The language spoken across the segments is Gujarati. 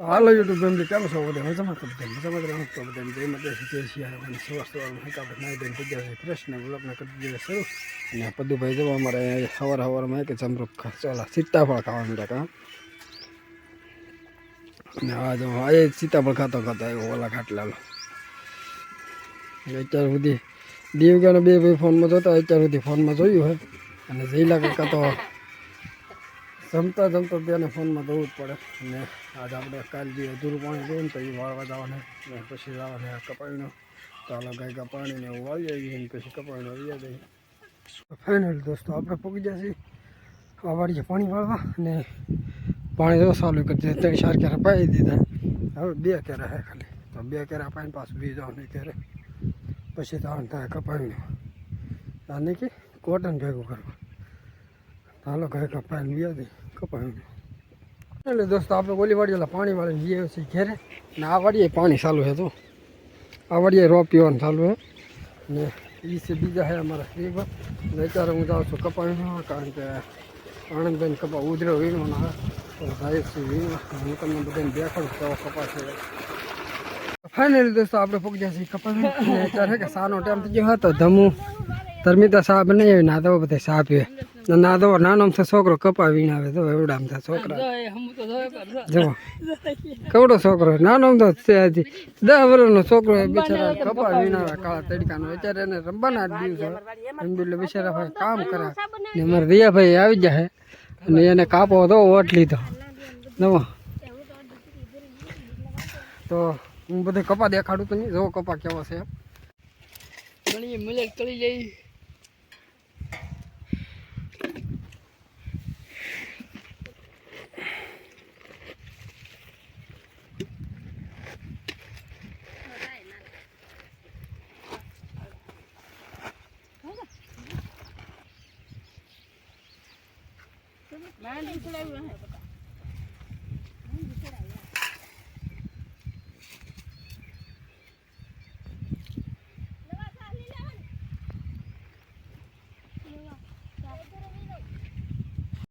હાલો યુટ્યુબ ફેમિલી કેમ છો બધા મજામાં તો બધા મજામાં રહો તો બધા જય માતા જય શિયા અને સવારમાં હતા આપણે નાઈ ધોઈને થઈ ગયા છે ફ્રેશ ને બ્લોગના કરી દીધા શરૂ અને પદુભાઈ જવા અમારે સવાર સવારમાં કે ચમરૂક ચાલો સીતાફળ ખાવા માંડ્યા કા અને આ જો આ સીતાફળ ખાતો ખાતો આવ્યો ઓલા ખાટલાલો અત્યાર સુધી દીવ ગયા બે ભાઈ ફોનમાં જોતા અત્યાર સુધી ફોનમાં જોયું હે અને જઈલા કાકા તો જમતા જમતા બેને ફોનમાં જવું જ પડે. ને આજે આપણે કાલ જે અધૂરું પાણી જોઈએ ને તો એ વાળવા જવાને. ને પછી જવાને કપાળીનો. ચાલો ગાય કા પાણીને એવું વાવી આવીએ ને પછી કપાળીને આવી જઈએ ફાઇનલ દોસ્તો આપણે પૂગી જશે વાડીએ પાણી વાળવા. અને પાણી જો ચાલુ કરી દીધું ત્રણ ચાર કેરા પાઈ દીધા. હવે બે કેરા હે ખાલી. તો બે કેરા પાઈને પાછું બી જવાનું ત્યારે પછી જવાનું થાય કપાળીનું. આને કે કોટન ભેગું કરવા. હાલો ઘરે કપાઈને બી દે કપાઈને એટલે દોસ્તો, આપણે ઓલી વાડી ઓલા પાણી વાળી જઈએ છીએ ઘેરે. ને આ વાડીએ પાણી ચાલુ છે તો આ વાડીએ રો પીવાનું ચાલુ છે. ને એ છે બીજા છે અમારા શ્રીભર ને અત્યારે હું જાઉં છું કપાણીમાં કારણ કે આનંદબેન કપા ઉધરો વીણવાનો આવે જાય છે વીણવા. હું તમને બધાને દેખાડું કેવો કપા છે. ફાઇનલી દોસ્તો, આપણે પહોંચ્યા છીએ કપાસ ને અત્યારે કે સાનો ટાઈમ થઈ ગયો હતો ધમું. ધર્મિતા સાહેબ નહીં આવે ના દો બધા પીવે ને ના દો નાનો તો છોકરો કપા વીણાવે તો એવડા થાય છોકરા. જો કેવડો છોકરો નાનો તો દસ વર્ષનો છોકરો બિચારા કપા વીણાવે કાળા તડકાનો. અત્યારે એને રમવાના દિવસો એટલે બિચારા ભાઈ કામ કરે. ને મારા રિયાભાઈ આવી જાય અને એને કાપો તો ઓટ લીધો. નવો તો હું બધે કપા દેખાડું તો નહીં. જો કપા કેવો છે. ઘણી મજા તળી જઈ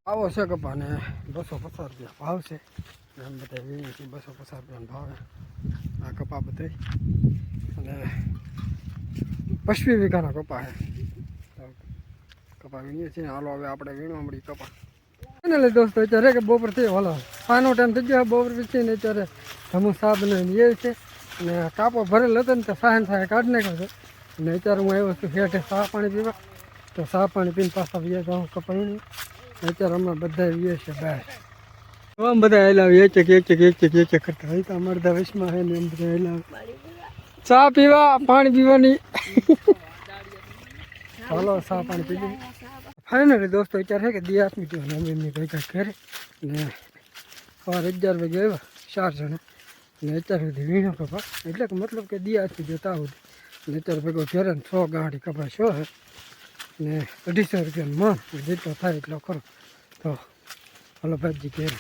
આવો છે કપા ને બસો પચાસ રૂપિયા ભાવ છે. એમ બધા વીણી છે, બસો પચાસ રૂપિયાનો ભાવ આ કપા બધા અને પશ્ચિમ વીઘાના કપા છે. કપા વીણીએ છીએ હાલો હવે આપણે વીણવા મળી કપા. એટલે દોસ્તો, અત્યારે કે બપોર થઈ હાલો. પાનો ટાઈમ થઈ ગયો, બપોર પછી ને અત્યારે ધમુ સાબ ને એ છે. ને કાપો ભરેલ હતો ને તો સાહેન સાહેબ કાઢી નાખ્યો અને અત્યારે હું આવ્યો છું હેઠે સા પાણી પીવા. તો સા પાણી પીને પાછા વીએ જાઉં કપાયું અત્યારે અમે બધા વીએ છે બહાર. આમ બધા હેલાવે એક એક એક એક એક એક એક કરતા. હોય તો અમારે બધા વૈશમાં હે ને એમ બધા હેલાવે ચા પીવા, પાણી પીવાની. ચાલો ચા પાણી પી લઈએ ફાઇનલી દોસ્તો, અત્યારે છે કે દિયાસ મીઠી અને અમે ભેગા ઘરે ને સવારે અગિયાર વાગે આવ્યા, ચાર જણા. ને અત્યાર સુધી વીણો કપા એટલે કે મતલબ કે દી આપી જતા સુધી ને અત્યારે ભેગો ઘરે સો ગાંઠી કપા છો ને અઢીસો રૂપિયાનું મન જેટલો થાય એટલો ખરો. તો હલો ભાઈજી ઘેર.